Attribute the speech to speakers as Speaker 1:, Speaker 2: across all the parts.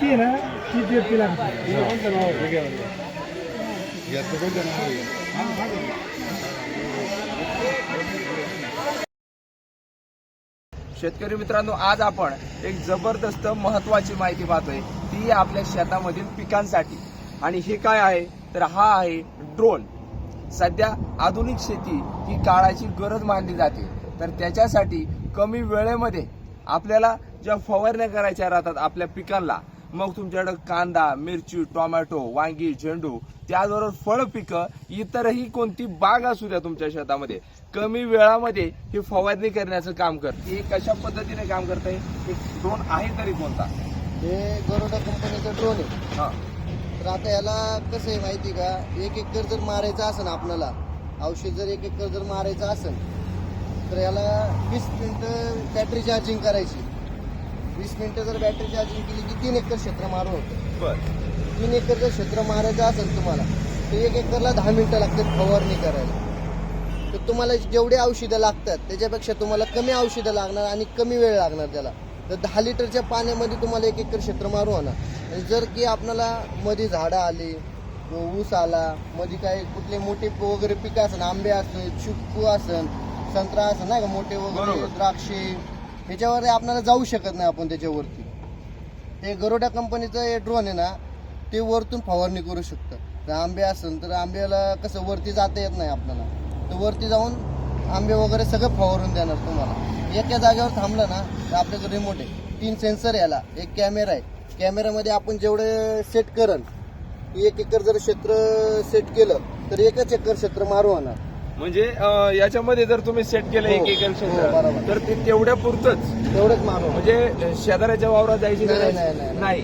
Speaker 1: जी ना
Speaker 2: शेतकरी मित्रांनो आज आपण एक जबरदस्त महत्वाची माहिती पाहतोय. ती आपल्या शेतामधील पिकांसाठी. आणि हे काय आहे? तर हा आहे ड्रोन सध्या आधुनिक शेती ही काळाची गरज मानली जाते. तर त्याच्यासाठी कमी वेळेमध्ये आपल्याला ज्या फवारण्या करायच्या राहतात आपल्या पिकांना मग तुमच्याकडे कांदा मिरची टोमॅटो वांगी झेंडू त्याचबरोबर फळ पिकं इतरही कोणती बाग असू द्या तुमच्या शेतामध्ये कमी वेळामध्ये ही फवारणी करण्याचं काम करते. हे कशा पद्धतीने काम करते एक ड्रोन आहे तरी कोणता?
Speaker 3: हे गरुडा कंपनीचं ड्रोन आहे.
Speaker 2: हा.
Speaker 3: तर आता याला कसं आहे माहिती का? एक एकर जर मारायचं असेल आपल्याला औषध जर एक एकर जर मारायचं असेल तर याला वीस मिनिटं बॅटरी चार्जिंग करायची. वीस मिनिटं जर बॅटरी चार्जिंग केली की तीन एकर क्षेत्र मारून होतं.
Speaker 2: बर.
Speaker 3: तीन एकर जर क्षेत्र मारायचं असेल तुम्हाला तर एक एकरला दहा मिनिटं लागतात फवारणी करायला. तर तुम्हाला जेवढे औषधं लागतात त्याच्यापेक्षा तुम्हाला कमी औषधं लागणार आणि कमी वेळ लागणार त्याला. तर दहा लिटरच्या पाण्यामध्ये तुम्हाला एक एकर क्षेत्र मारू होणार आणि जर की आपल्याला मध्ये झाडं आली ऊस आला मध्ये काय कुठले मोठे वगैरे पिकं असन आंबे असन चिक्कू असन संत्रा असन नाही का मोठे वगैरे. द्राक्षे ह्याच्यावर आपल्याला जाऊ शकत नाही आपण त्याच्यावरती. ते गरोडा कंपनीचं हे ड्रोन आहे ना ते वरतून फवारणी करू शकतं. तर आंबे असेल तर आंब्याला कसं वरती जाता येत नाही आपल्याला. तर वरती जाऊन आंबे वगैरे सगळं फवारून देणार तुम्हाला. एका जागेवर थांबलं ना तर आपल्याकडे रिमोट आहे. तीन सेन्सर याला. एक कॅमेरा आहे. कॅमेऱ्यामध्ये आपण जेवढे सेट करल एक एकर जर क्षेत्र सेट केलं तर एकच एकर क्षेत्र मारू होणार.
Speaker 2: म्हणजे याच्यामध्ये जर तुम्ही सेट केलं
Speaker 3: हो.
Speaker 2: एक एकर
Speaker 3: हो,
Speaker 2: क्षेत्र
Speaker 3: बरोबर.
Speaker 2: तर ते तेवढ्या पुरतच
Speaker 3: तेवढंच मारू.
Speaker 2: म्हणजे शेजाऱ्याच्या वावरात जायची
Speaker 3: नाही,
Speaker 2: गरज
Speaker 3: नाही, नाही,
Speaker 2: नाही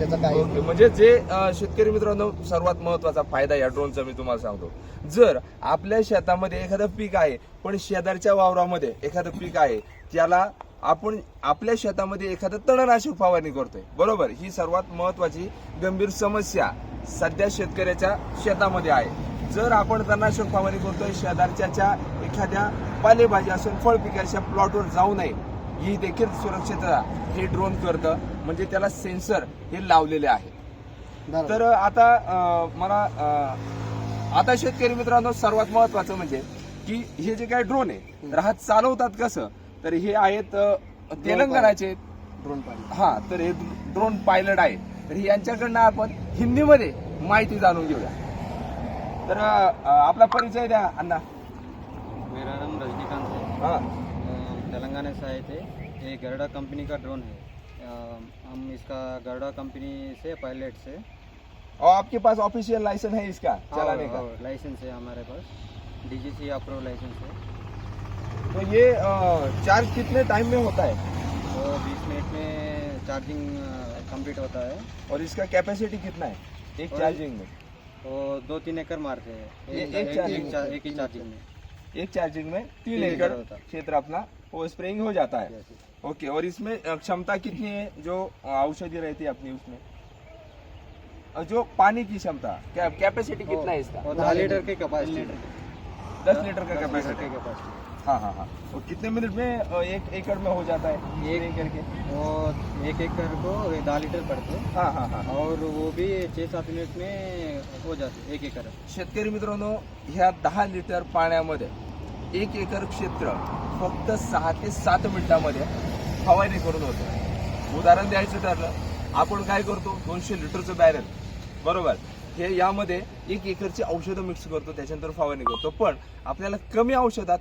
Speaker 3: त्याचं काय
Speaker 2: ओके म्हणजे जे शेतकरी मित्रांनो सर्वात महत्त्वाचा फायदा या ड्रोनचा मी तुम्हाला सांगतो. जर आपल्या शेतामध्ये एखादं पीक आहे पण शेजारच्या वावरामध्ये एखादं पीक आहे त्याला आपण आपल्या शेतामध्ये एखादं तणनाशक फवारणी करतोय बरोबर? ही सर्वात महत्वाची गंभीर समस्या सध्या शेतकऱ्याच्या शेतामध्ये आहे. जर आपण तणनाशक फवारणी करतोय शेजारच्या एखाद्या पालेभाजी असून फळ पिकाच्या प्लॉटवर जाऊ नये ही देखील सुरक्षितता हे ड्रोन करतं. म्हणजे त्याला सेन्सर हे लावलेले आहे. तर आता मला आता शेतकरी मित्रांनो सर्वात महत्वाचं म्हणजे की हे जे काय ड्रोन आहे तर हा चालवतात कसं? तर हे आहेत तेलंगणाचे.
Speaker 3: ड्रोन पाहिजे
Speaker 2: हा तर हे ड्रोन पायलट आहे. तर हे यांच्याकडनं आपण हिंदीमध्ये माहिती जाणून घेऊया. तर आपला परिचय द्या अण्णा.
Speaker 4: मेरा नाम रजनीकांत है।
Speaker 2: हा.
Speaker 4: तेलंगाना से आए थे। ये गरुड़ा कंपनी का ड्रोन है। अ, हम इसका गरुड़ा कंपनी से पायलट से।
Speaker 2: और आपके पास ऑफिशियल लाइसेंस है इसका चलाने का?
Speaker 4: और लाइसेंस है हमारे पास। डीजीसी अप्रूव लाइसेंस है।
Speaker 2: तो ये चार्ज कितने टाइम में होता है?
Speaker 4: तो बीस मिनट में चार्जिंग कंप्लीट होता है।
Speaker 2: और इसका कैपेसिटी कितना है? एक चार्जिंग में।
Speaker 4: तो दो तीन एकड़ मारते हैं। एक,
Speaker 2: एक
Speaker 4: एक,
Speaker 2: charging
Speaker 4: एक, ही चार्जिंग में।
Speaker 2: एक चार्जिंग में तीन एकड़
Speaker 4: है।
Speaker 2: क्षेत्र अपना वो स्प्रेइंग हो जाता है. ओके और इसमें क्षमता कितनी है? जो औषधि रहती है अपनी उसमें। जो पानी की क्षमता क्या कैपेसिटी कितना है इसका?
Speaker 4: दस लीटर की कैपेसिटी
Speaker 2: दस लीटर का कैपेसिटी हाँ हाँ हाँ। और कितने मिनट में एक एकड़ में हो जाता है? एक एकड़ के।
Speaker 4: और एक एकड़ को दस लीटर पड़ते हैं।
Speaker 2: हाँ हाँ हाँ
Speaker 4: और वो भी छः सात मिनट में हो जाते एक एकड़।
Speaker 2: शेतकरी मित्रांनो ह्या दहा लिटर पाण्यामध्ये एक एकर क्षेत्र फक्त सहा ते सात मिनिटामध्ये फवारणी करून होतं. उदाहरण द्यायचं ठरलं आपण काय करतो? दोनशे लिटरचं बॅरल बरोबर? हे यामध्ये एक एकरची औषधं मिक्स करतो त्याच्यानंतर फवारणी करतो. पण आपल्याला कमी औषधात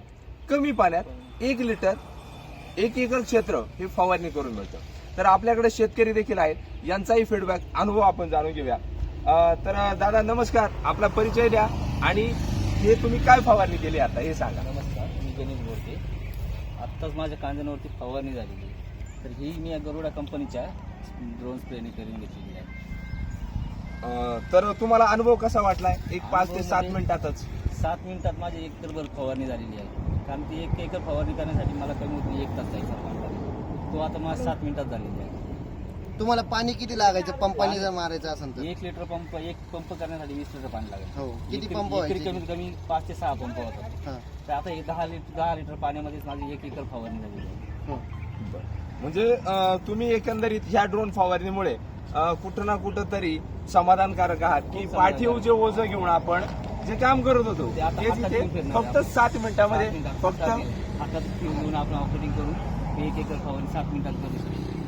Speaker 2: कमी पाण्यात एक लिटर एक एकर क्षेत्र हे फवारणी करून मिळतं. तर आपल्याकडे शेतकरी देखील आहेत. यांचाही फीडबॅक अनुभव आपण जाणून घेऊया. तर दादा नमस्कार. आपला परिचय द्या. आणि हे तुम्ही काय फवारणी केली आता? हे सांगा.
Speaker 5: नमस्कार. मी गणेश बोलते. आत्ताच माझ्या कांद्यांवरती फवारणी झालेली तर ही मी या गरुडा कंपनीच्या ड्रोन स्प्रेने करून घेतलेली आहे.
Speaker 2: अं, तर तुम्हाला अनुभव कसा वाटलाय? एक पाच ते
Speaker 5: अनुभव
Speaker 2: सात
Speaker 5: म्हणजे-
Speaker 2: मिनिटातच
Speaker 5: सात मिनिटात माझी एक एकरभर फवारणी झालेली आहे. कारण ती एक एकर फवारणी करण्यासाठी मला कमी कमी एक तास जायचा. तो आता मला सात मिनिटात झालेली आहे.
Speaker 3: तुम्हाला पाणी किती लागायचं? पंपाने जर मारायचं असेल तर.
Speaker 5: एक लिटर पंप एक पंप करण्यासाठी वीस लिटर पाणी लागेल
Speaker 3: हो किती
Speaker 5: एकरी-
Speaker 3: पंप
Speaker 5: एकरी
Speaker 3: व्हायचे
Speaker 5: कमीत कमी पाच ते सहा पंप होतात.
Speaker 3: हा.
Speaker 5: तर आता हे दहा लिटर दहा लिटर पाण्यामध्येच माझी एक एकर फवारणी झालेली आहे.
Speaker 2: म्हणजे तुम्ही एकंदरीत ह्या ड्रोन फवारणीमुळे कुठं ना कुठं तरी समाधानकारक आहात की पाठीव जे ओझं घेऊन आपण जे काम करत होतो
Speaker 5: ते
Speaker 2: तिथे फक्त. सात मिनिटामध्ये फक्त
Speaker 5: हातात घेऊन आपण ऑपरेटिंग करून एक एकर फवारणी सात मिनिटात करू शकतो.